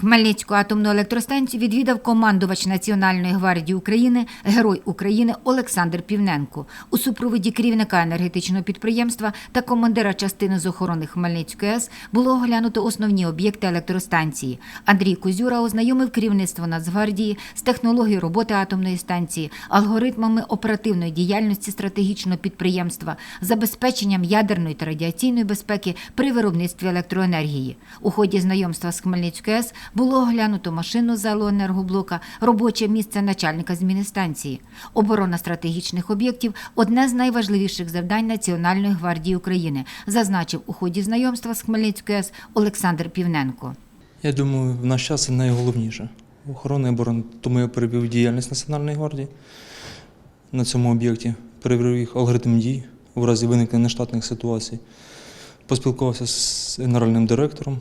Хмельницьку атомну електростанцію відвідав командувач Національної гвардії України, герой України Олександр Півненко. У супроводі керівника енергетичного підприємства та командира частини з охорони Хмельницької АЕС було оглянуто основні об'єкти електростанції. Андрій Кузюра ознайомив керівництво Нацгвардії з технологією роботи атомної станції, алгоритмами оперативної діяльності стратегічного підприємства, забезпеченням ядерної та радіаційної безпеки при виробництві електроенергії. У ході знайомства з Хмельницькою АЕС було оглянуто машинну залу енергоблока, робоче місце начальника зміни станції. Оборона стратегічних об'єктів одне з найважливіших завдань Національної гвардії України, зазначив у ході знайомства з Хмельницькою АЕС Олександр Півненко. Я думаю, в наш час це найголовніше. Охорона і оборона. Тому я перевів діяльність Національної гвардії на цьому об'єкті, перевірив їх алгоритм дій у разі виникнення нештатних ситуацій. Поспілкувався з генеральним директором.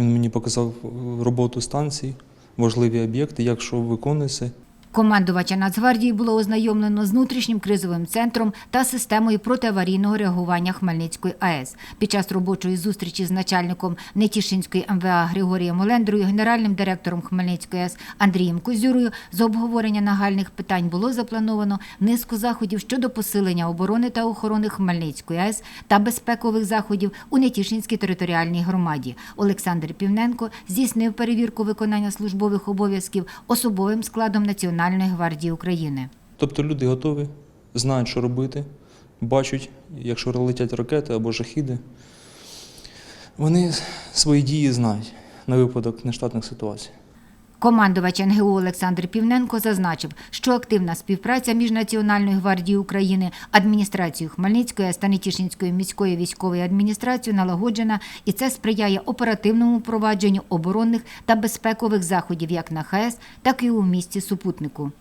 Він мені показав роботу станції, важливі об'єкти, як що виконується. Командувача Нацгвардії було ознайомлено з внутрішнім кризовим центром та системою протиаварійного реагування Хмельницької АЕС. Під час робочої зустрічі з начальником Нетішинської МВА Григорієм Олендрою, генеральним директором Хмельницької АЕС Андрієм Козюрою з обговорення нагальних питань було заплановано низку заходів щодо посилення оборони та охорони Хмельницької АЕС та безпекових заходів у Нетішинській територіальній громаді. Олександр Півненко здійснив перевірку виконання службових обов'язків особовим складом Національної гвардії України. Тобто люди готові, знають, що робити, бачать, якщо летять ракети або жахіди. Вони свої дії знають на випадок нештатних ситуацій. Командувач НГУ Олександр Півненко зазначив, що активна співпраця між Національною гвардією України, адміністрацією Хмельницької та Станетішинською міською військової адміністрацією налагоджена, і це сприяє оперативному провадженню оборонних та безпекових заходів як на ХАЕС, так і у місті супутнику.